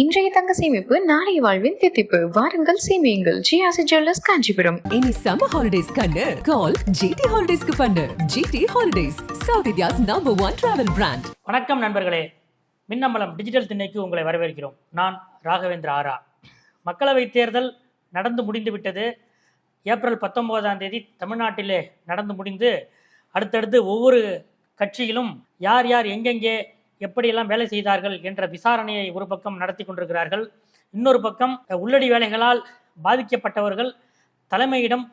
இன்றைய தங்க சேமிப்பு நாளைய வாழ்வின் தித்திப்பு. வாருங்கள் சேமியுங்கள். ஜிஆசி ஜுவல்லர்ஸ் காஞ்சிபுரம். இனி சம்மர் ஹாலிடேஸ் கண்ணு. கால் ஜிடி ஹாலிடேஸ்க்கு பண்ணு. GT holidays South India's number one travel brand வணக்கம் நண்பர்களே. மின்னம்பலம் டிஜிட்டல் திண்ணைக்கு உங்களை வரவேற்கிறோம். நான் ராகவேந்திர ஆரா. மக்களவைத் தேர்தல் நடந்து முடிந்து விட்டது. ஏப்ரல் பத்தொன்பதாம் தேதி தமிழ்நாட்டிலே நடந்து முடிந்து அடுத்தடுத்து ஒவ்வொரு கட்சியிலும் யார் யார் எங்கெங்கே எப்படியெல்லாம் வேலை செய்தார்கள் என்ற விசாரணையை ஒரு பக்கம் நடத்தி கொண்டிருக்கிறார்கள். இன்னொரு பக்கம் உள்ளடி வேலைகளால் பாதிக்கப்பட்டவர்கள் தலைமையிடம்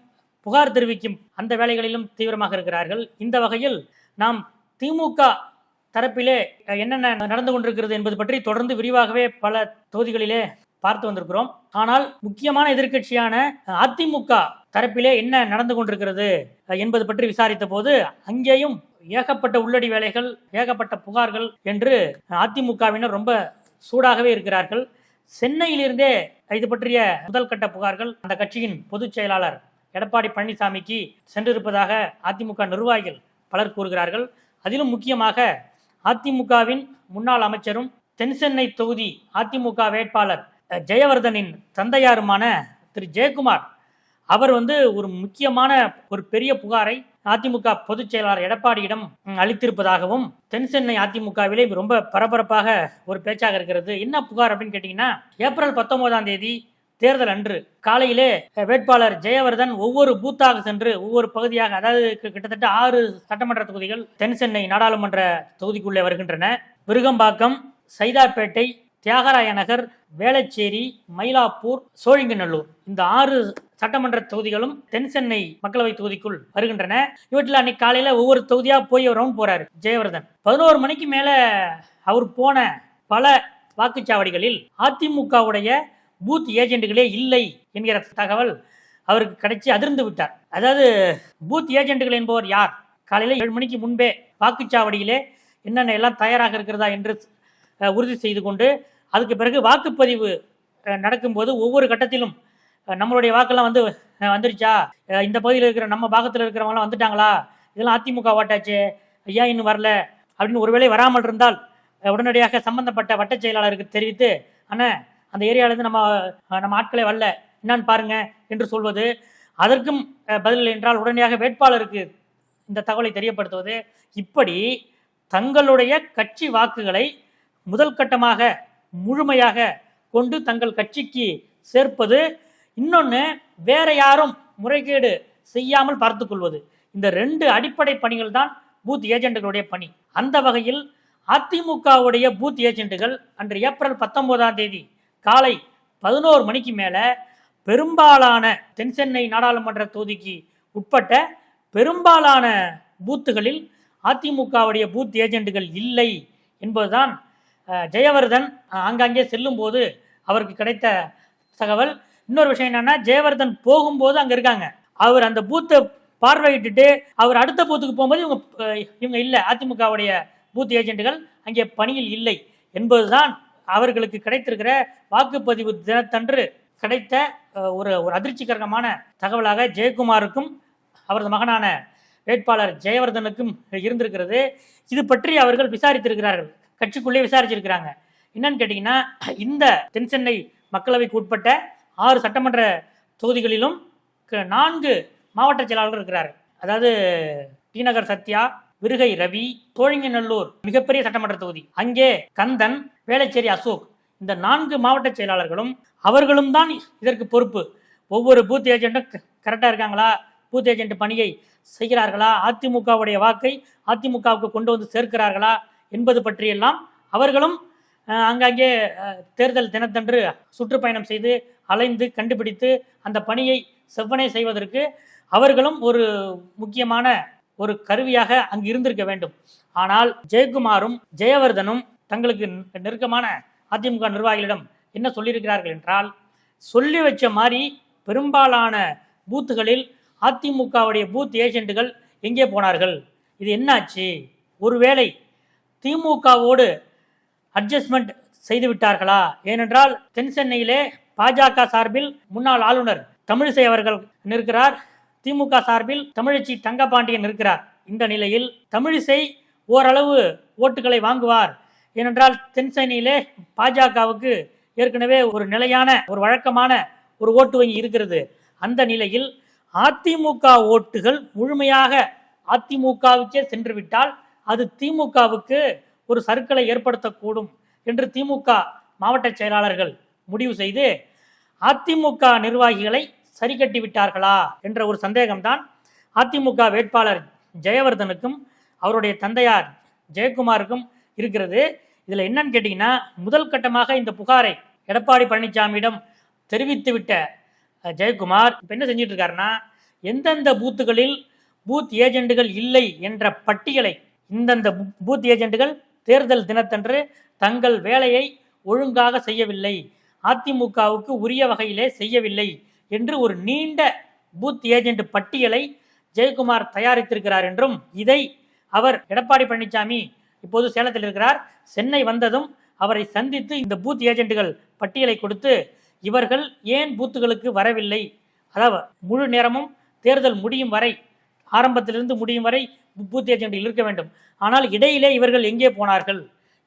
புகார் தெரிவிக்கும் அந்த வேலைகளிலும் தீவிரமாக இருக்கிறார்கள். இந்த வகையில் நாம் திமுக தரப்பிலே என்னென்ன நடந்து கொண்டிருக்கிறது என்பது பற்றி தொடர்ந்து விரிவாகவே பல தொகுதிகளிலே பார்த்து வந்திருக்கிறோம். ஆனால் முக்கியமான எதிர்க்கட்சியான அதிமுக தரப்பிலே என்ன நடந்து கொண்டிருக்கிறது என்பது பற்றி விசாரித்த போது அங்கேயும் ஏகப்பட்ட உள்ளடி வேலைகள் ஏகப்பட்ட புகார்கள் என்று அதிமுகவினர் ரொம்ப சூடாகவே இருக்கிறார்கள். சென்னையிலிருந்தே இது பற்றிய முதல் கட்ட புகார்கள் அந்த கட்சியின் பொதுச் செயலாளர் எடப்பாடி பழனிசாமிக்கு சென்றிருப்பதாக அதிமுக நிர்வாகிகள் பலர் கூறுகிறார்கள். அதிலும் முக்கியமாக அதிமுகவின் முன்னாள் அமைச்சரும் தென்சென்னை தொகுதி அதிமுக வேட்பாளர் ஜெயவர்தனின் தந்தையாருமான திரு. ஜெயக்குமார். அவர் வந்து ஒரு முக்கியமான ஒரு பெரிய புகாரை அதிமுக பொதுச் செயலாளர் எடப்பாடியிடம் அளித்திருப்பதாகவும் தென்சென்னை அதிமுகவிலே ரொம்ப பரபரப்பாக ஒரு பேச்சாக இருக்கிறது. என்ன புகார் அப்படின்னு கேட்டிங்கன்னா ஏப்ரல் பத்தொன்பதாம் தேதி தேர்தல் அன்று காலையிலே வேட்பாளர் ஜெயவர்தன் ஒவ்வொரு பூத்தாக சென்று ஒவ்வொரு பகுதியாக அதாவது கிட்டத்தட்ட ஆறு சட்டமன்ற தொகுதிகள் தென் சென்னை நாடாளுமன்ற தொகுதிக்குள்ளே வருகின்றன. விருகம்பாக்கம் சைதாப்பேட்டை தியாகராய நகர் வேளச்சேரி மயிலாப்பூர் சோழிங்கநல்லூர். இந்த ஆறு சட்டமன்ற தொகுதிகளும் தென் சென்னை மக்களவை தொகுதிக்குள் வருகின்றன. இவற்றில் அன்னைக்கு காலையில ஒவ்வொரு தொகுதியா போய் ரவுண்ட் போறாரு ஜெயவர்தன். பதினோரு மணிக்கு மேல அவர் போன பல வாக்குச்சாவடிகளில் அதிமுகவுடைய பூத் ஏஜென்ட்டுகளே இல்லை என்கிற தகவல் அவருக்கு கிடைச்சி அதிர்ந்து விட்டார். அதாவது பூத் ஏஜென்ட்டுகள் என்பவர் யார்? காலையில் ஏழு மணிக்கு முன்பே வாக்குச்சாவடியிலே என்னென்ன எல்லாம் தயாராக இருக்கிறதா என்று உறுதி செய்து கொண்டு அதுக்கு பிறகு வாக்குப்பதிவு நடக்கும்போது ஒவ்வொரு கட்டத்திலும் நம்மளுடைய வாக்கெல்லாம் வந்து வந்துருச்சா? இந்த பகுதியில் இருக்கிற நம்ம பாகத்தில் இருக்கிறவங்களாம் வந்துட்டாங்களா? இதெல்லாம் அதிமுக வாட்டாச்சு ஐயா இன்னும் வரல. அப்படின்னு ஒருவேளை வராமல் இருந்தால் உடனடியாக சம்பந்தப்பட்ட வட்டச் செயலாளருக்கு தெரிவித்து அண்ணா அந்த ஏரியாவிலேருந்து நம்ம நம்ம ஆட்களே வரல. என்னன்னு பாருங்க என்று சொல்வது. அதற்கும் பதில் என்றால் உடனடியாக வேட்பாளருக்கு இந்த தகவலை தெரியப்படுத்துவது. இப்படி தங்களுடைய கட்சி வாக்குகளை முதல் கட்டமாக முழுமையாக கொண்டு தங்கள் கட்சிக்கு சேர்ப்பது. இன்னொன்று வேற யாரும் முறைகேடு செய்யாமல் பார்த்து கொள்வது. இந்த ரெண்டு அடிப்படை பணிகள் தான் பூத் ஏஜெண்டுகளுடைய பணி. அந்த வகையில் அதிமுகவுடைய பூத் ஏஜென்ட்டுகள் அன்று ஏப்ரல் பத்தொன்பதாம் தேதி காலை பதினோரு மணிக்கு மேலே பெரும்பாலான தென்சென்னை நாடாளுமன்ற தொகுதிக்கு உட்பட்ட பெரும்பாலான பூத்துகளில் அதிமுகவுடைய பூத் ஏஜென்ட்டுகள் இல்லை என்பதுதான் ஜெயவர்தன் ஆங்காங்கே ஆங்காங்கே செல்லும்போது அவருக்கு கிடைத்த தகவல். இன்னொரு விஷயம் என்னன்னா ஜெயவர்தன் போகும்போது அங்கே இருக்காங்க. அவர் அந்த பூத்தை பார்வையிட்டுட்டு அவர் அடுத்த பூத்துக்கு போகும்போது இவங்க இவங்க இல்லை. அதிமுகவுடைய பூத் ஏஜென்ட்டுகள் அங்கே பணியில் இல்லை என்பதுதான் அவர்களுக்கு கிடைத்திருக்கிற வாக்குப்பதிவு தினத்தன்று கிடைத்த ஒரு ஒரு அதிர்ச்சிகரமான தகவலாக ஜெயக்குமாருக்கும் அவரது மகனான வேட்பாளர் ஜெயவர்தனுக்கும் இருந்திருக்கிறது. இது பற்றி அவர்கள் விசாரித்திருக்கிறார்கள். கட்சிக்குள்ளே விசாரிச்சிருக்கிறாங்க. என்னன்னு கேட்டிங்கன்னா இந்த தென்சென்னை மக்களவைக்கு உட்பட்ட ஆறு சட்டமன்ற தொகுதிகளிலும் க- நான்கு மாவட்ட செயலாளர்கள் இருக்கிறார்கள் அதாவது டிநகர் சத்யா விருகை ரவி தோழிங்கநல்லூர் மிகப்பெரிய சட்டமன்ற தொகுதி. அங்கே கந்தன் வேளச்சேரி அசோக். இந்த நான்கு மாவட்ட செயலாளர்களும் அவர்களும் தான் இதற்கு பொறுப்பு. ஒவ்வொரு பூத் ஏஜென்ட்டும் கரெக்டாக இருக்காங்களா? பூத் ஏஜென்ட் பணியை செய்கிறார்களா? அதிமுகவுடைய வாக்கை அதிமுகவுக்கு கொண்டு வந்து சேர்க்கிறார்களா? என்பது பற்றியெல்லாம் அவர்களும் ஆங்காங்கே தேர்தல் தினத்தன்று சுற்றுப்பயணம் செய்து அலைந்து கண்டுபிடித்து அந்த பணியை செவ்வனே செய்வதற்கு அவர்களும் ஒரு முக்கியமான ஒரு கருவியாக அங்கு இருந்திருக்க வேண்டும். ஆனால் ஜெயக்குமாரும் ஜெயவர்தனும் தங்களுக்கு நெ- நெருக்கமான அதிமுக நிர்வாகிகளிடம் என்ன சொல்லியிருக்கிறார்கள் என்றால் சொல்லி வச்ச மாதிரி பெரும்பாலான பூத்துகளில் அதிமுகவுடைய பூத் ஏஜென்ட்டுகள் எங்கே போனார்கள்? இது என்னாச்சு? ஒருவேளை திமுகவோடு அட்ஜஸ்ட்மெண்ட் செய்து விட்டார்களா ஏனென்றால் தென் சென்னையிலே பாஜக சார்பில் முன்னாள் ஆளுநர் தமிழிசை அவர்கள் நிற்கிறார். திமுக சார்பில் தமிழச்சி தங்கபாண்டியன் இருக்கிறார் இந்த நிலையில் தமிழிசை ஓரளவு ஓட்டுகளை வாங்குவார். ஏனென்றால் தென் சென்னையிலே பாஜகவுக்கு ஏற்கனவே ஒரு நிலையான ஒரு வழக்கமான ஒரு ஓட்டு வங்கி இருக்கிறது. அந்த நிலையில் அதிமுக ஓட்டுகள் முழுமையாக அதிமுகவுக்கே சென்று விட்டால் அது திமுகவுக்கு ஒரு சர்க்கலை ஏற்படுத்தக்கூடும் என்று திமுக மாவட்ட செயலாளர்கள் முடிவு செய்து அதிமுக நிர்வாகிகளை சரி கட்டி விட்டார்களா என்ற ஒரு சந்தேகம்தான் அதிமுக வேட்பாளர் ஜெயவர்தனுக்கும் அவருடைய தந்தையார் ஜெயக்குமாருக்கும் இருக்கிறது. இதில் என்னன்னு கேட்டிங்கன்னா முதல் கட்டமாக இந்த புகாரை எடப்பாடி பழனிசாமியிடம் தெரிவித்து விட்ட ஜெயக்குமார் இப்போ என்ன செஞ்சிட்டு இருக்காருன்னா எந்தெந்த பூத்துகளில் பூத் ஏஜெண்டுகள் இல்லை என்ற பட்டியலை இந்தந்த பூத் ஏஜெண்டுகள் தேர்தல் தினத்தன்று தங்கள் வேலையை ஒழுங்காக செய்யவில்லை. அதிமுகவுக்கு உரிய வகையிலே செய்யவில்லை என்று ஒரு நீண்ட பூத் ஏஜெண்ட் பட்டியலை ஜெயக்குமார் தயாரித்திருக்கிறார் என்றும் இதை அவர் எடப்பாடி பழனிசாமி இப்போது சேலத்தில் இருக்கிறார். சென்னை வந்ததும் அவரை சந்தித்து இந்த பூத் ஏஜெண்டுகள் பட்டியலை கொடுத்து இவர்கள் ஏன் பூத்துகளுக்கு வரவில்லை? அதாவது முழு நேரமும் தேர்தல் முடியும் வரை ஆரம்பத்திலிருந்து முடியும் வரை பூத் ஏஜெண்டில் இருக்க வேண்டும். ஆனால் இடையிலே இவர்கள் எங்கே போனார்கள்?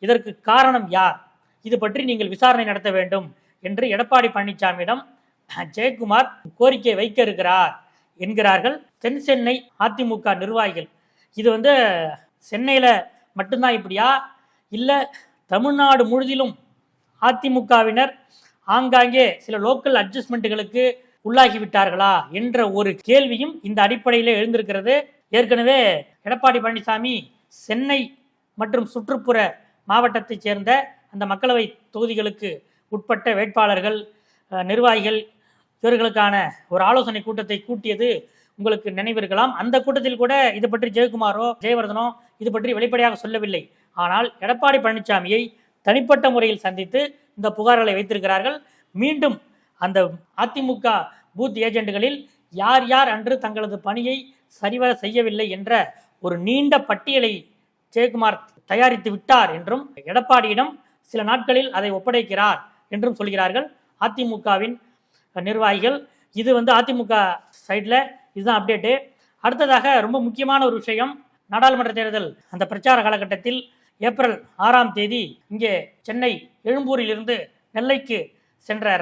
இதற்கு காரணம் யார்? இது பற்றி நீங்கள் விசாரணை நடத்த வேண்டும் என்று எடப்பாடி பழனிசாமியிடம் ஜெயக்குமார் கோரிக்கை வைக்க இருக்கிறார் என்கிறார்கள் தென் சென்னை அதிமுக நிர்வாகிகள். இது வந்து சென்னையில் மட்டும்தான் இப்படியா? இல்லை தமிழ்நாடு முழுதிலும் அதிமுகவினர் ஆங்காங்கே சில லோக்கல் அட்ஜஸ்ட்மெண்ட்டுகளுக்கு உள்ளாகிவிட்டார்களா என்ற ஒரு கேள்வியும் இந்த அடிப்படையில் எழுந்திருக்கிறது. ஏற்கனவே எடப்பாடி பழனிசாமி சென்னை மற்றும் சுற்றுப்புற மாவட்டத்தைச் சேர்ந்த அந்த மக்களவை தொகுதிகளுக்கு உட்பட்ட வேட்பாளர்கள் நிர்வாகிகள் இவர்களுக்கான ஒரு ஆலோசனை கூட்டத்தை கூட்டியது உங்களுக்கு நினைவிருக்கலாம். அந்த கூட்டத்தில் கூட இது பற்றி ஜெயக்குமாரோ ஜெயவர்தனோ இது பற்றி வெளிப்படையாக சொல்லவில்லை. ஆனால் எடப்பாடி பழனிசாமியை தனிப்பட்ட முறையில் சந்தித்து இந்த புகார்களை வைத்திருக்கிறார்கள். மீண்டும் அந்த அதிமுக பூத் ஏஜெண்டுகளில் யார் யார் அன்று தங்களது பணியை சரிவர செய்யவில்லை என்ற ஒரு நீண்ட பட்டியலை ஜெயக்குமார் தயாரித்து விட்டார் என்றும் எடப்பாடியிடம் சில நாட்களில் அதை ஒப்படைக்கிறார் என்றும் சொல்கிறார்கள் அதிமுகவின் நிர்வாகிகள். இது வந்து அதிமுக சைடில் இதுதான் அப்டேட்டு அடுத்ததாக ரொம்ப முக்கியமான ஒரு விஷயம் நாடாளுமன்ற தேர்தல். அந்த பிரச்சார காலகட்டத்தில் ஏப்ரல் ஆறாம் தேதி இங்கே சென்னை எழும்பூரிலிருந்து நெல்லைக்கு சென்ற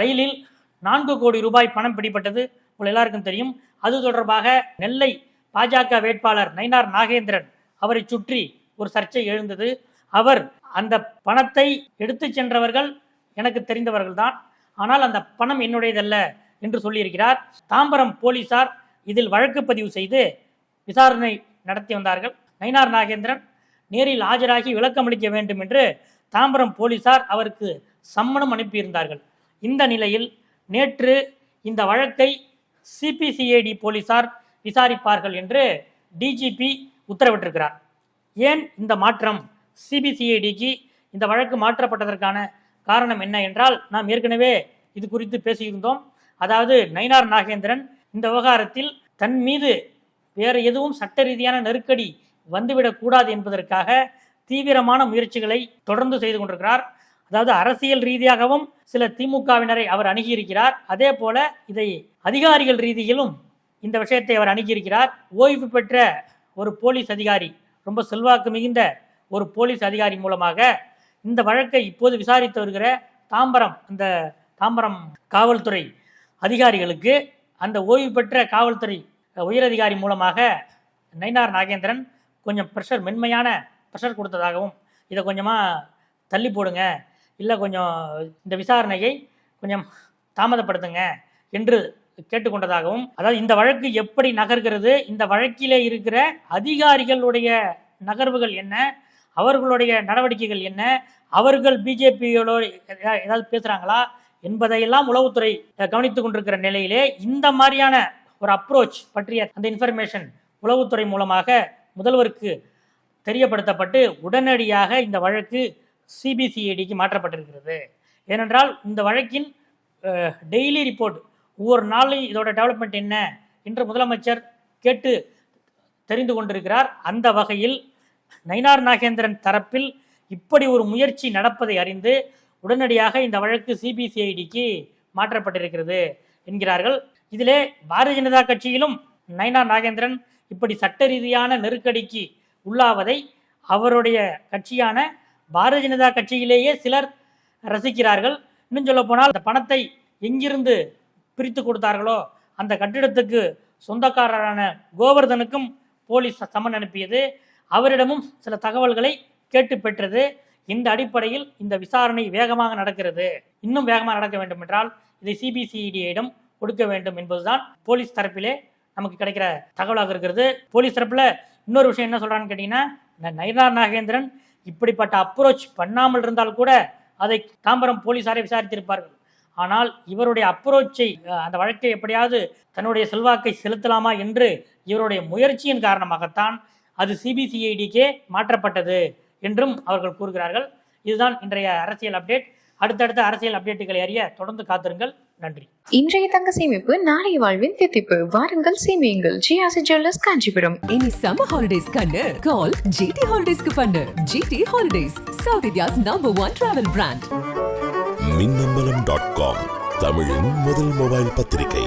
ரயிலில் நான்கு கோடி ரூபாய் பணம் பிடிப்பட்டது உங்கள் எல்லாருக்கும் தெரியும். அது தொடர்பாக நெல்லை பாஜக வேட்பாளர் நயினார் நாகேந்திரன் அவரை சுற்றி ஒரு சர்ச்சை எழுந்தது. அவர் அந்த பணத்தை எடுத்து சென்றவர்கள் எனக்கு தெரிந்தவர்கள் தான். ஆனால் அந்த பணம் என்னுடையதல்ல என்று சொல்லியிருக்கிறார். தாம்பரம் போலீசார் இதில் வழக்கு பதிவு செய்து விசாரணை நடத்தி வந்தார்கள். நயினார் நாகேந்திரன் நேரில் ஆஜராகி விளக்கமளிக்க வேண்டும் என்று தாம்பரம் போலீசார் அவருக்கு சம்மனம் அனுப்பியிருந்தார்கள். இந்த நிலையில் நேற்று இந்த வழக்கை சிபிசிஐடி போலீசார் விசாரிப்பார்கள் என்று டிஜிபி உத்தரவிட்டிருக்கிறார். ஏன் இந்த மாற்றம் சிபிசிஐடிக்கு இந்த வழக்கு மாற்றப்பட்டதற்கான காரணம் என்ன என்றால் நாம் ஏற்கனவே இது குறித்து பேசியிருந்தோம். அதாவது நயினார் நாகேந்திரன் இந்த விவகாரத்தில் தன் மீது வேறு எதுவும் சட்ட ரீதியான நெருக்கடி வந்துவிடக்கூடாது என்பதற்காக தீவிரமான முயற்சிகளை தொடர்ந்து செய்து கொண்டிருக்கிறார். அதாவது அரசியல் ரீதியாகவும் சில திமுகவினரை அவர் அணுகியிருக்கிறார். அதே போல இதை அதிகாரிகள் ரீதியிலும் இந்த விஷயத்தை அவர் அணுகியிருக்கிறார். ஓய்வு பெற்ற ஒரு போலீஸ் அதிகாரி ரொம்ப செல்வாக்கு மிகுந்த ஒரு போலீஸ் அதிகாரி மூலமாக இந்த வழக்கை இப்போது விசாரித்து வருகிற தாம்பரம் அந்த தாம்பரம் காவல்துறை அதிகாரிகளுக்கு அந்த ஓய்வு பெற்ற காவல்துறை உயரதிகாரி மூலமாக நயினார் நாகேந்திரன் கொஞ்சம் ப்ரெஷர் மென்மையான ப்ரெஷர் கொடுத்ததாகவும் இதை கொஞ்சமாக தள்ளி போடுங்க இல்லை கொஞ்சம் இந்த விசாரணையை கொஞ்சம் தாமதப்படுத்துங்க என்று கேட்டுக்கொண்டதாகவும் அதாவது இந்த வழக்கு எப்படி நகர்கிறது இந்த வழக்கிலே இருக்கிற அதிகாரிகளுடைய நகர்வுகள் என்ன அவர்களுடைய நடவடிக்கைகள் என்ன அவர்கள் பிஜேபியோட ஏதாவது பேசுகிறாங்களா என்பதையெல்லாம் உளவுத்துறை கவனித்துக் கொண்டிருக்கிற நிலையிலே இந்த மாதிரியான ஒரு அப்ரோச் பற்றிய அந்த இன்ஃபர்மேஷன் உளவுத்துறை மூலமாக முதல்வருக்கு தெரியப்படுத்தப்பட்டு உடனடியாக இந்த வழக்கு சிபிசிஐடிக்கு மாற்றப்பட்டிருக்கிறது. ஏனென்றால் இந்த வழக்கின் டெய்லி ரிப்போர்ட் ஒவ்வொரு நாளும் இதோட டெவலப்மெண்ட் என்ன என்று முதலமைச்சர் கேட்டு தெரிந்து கொண்டிருக்கிறார். அந்த வகையில் நயினார் நாகேந்திரன் தரப்பில் இப்படி ஒரு முயற்சி நடப்பதை அறிந்து உடனடியாக இந்த வழக்கு சிபிசிஐடிக்கு மாற்றப்பட்டிருக்கிறது என்கிறார்கள். இதிலே பாரதிய ஜனதா கட்சியிலும் நயினார் நாகேந்திரன் இப்படி சட்ட ரீதியான நெருக்கடிக்கு உள்ளாவதை அவருடைய கட்சியான பாரதிய ஜனதா கட்சியிலேயே சிலர் ரசிக்கிறார்கள். இன்னும் சொல்ல போனால் அந்த பணத்தை எங்கிருந்து பிரித்து கொடுத்தார்களோ அந்த கட்டிடத்துக்கு சொந்தக்காரரான கோவர்தனுக்கும் போலீஸ் சமன் அனுப்பியது. அவரிடமும் சில தகவல்களை கேட்டு பெற்றது. இந்த அடிப்படையில் இந்த விசாரணை வேகமாக நடக்கிறது. இன்னும் வேகமாக நடக்க வேண்டும் என்றால் இதை சிபிசிஐடியிடம் கொடுக்க வேண்டும் என்பதுதான் போலீஸ் தரப்பிலே நமக்கு கிடைக்கிற தகவலாக இருக்கிறது. போலீஸ் தரப்பில் இன்னொரு விஷயம் என்ன சொல்கிறான்னு கேட்டிங்கன்னா இந்த நயினார் நாகேந்திரன் இப்படிப்பட்ட அப்ரோச் பண்ணாமல் இருந்தால் கூட அதை தாம்பரம் போலீசாரை விசாரித்திருப்பார்கள். ஆனால் இவருடைய அப்ரோச்சை அந்த வழக்கை எப்படியாவது தன்னுடைய செல்வாக்கை செலுத்தலாமா என்று இவருடைய முயற்சியின் காரணமாகத்தான் அது சிபிசிஐடிக்கே மாற்றப்பட்டது என்றும் அவர்கள் கூறுகிறார்கள். இதுதான் இன்றைய அரசியல் அப்டேட் அடுத்தடுத்த அரசியல் அப்டேட்டுகளை அறிய தொடர்ந்து காத்திருங்கள். நன்றி. இன்றைய தங்க சேமிப்பு நாளைய வாழ்வின் தித்திப்பு. வாருங்கள் சேமியுங்கள். ஜிஆசி ஜுவல்லர்ஸ் காஞ்சிபுரம். இனி சம்மர் ஹாலிடேஸ் கண்ணு. கால் ஜிடி ஹாலிடேஸ்க்கு பண்ணு. GT holidays South India's number one travel brand Minnambalam dot com தமிழின் முதல் மொபைல் பத்திரிகை.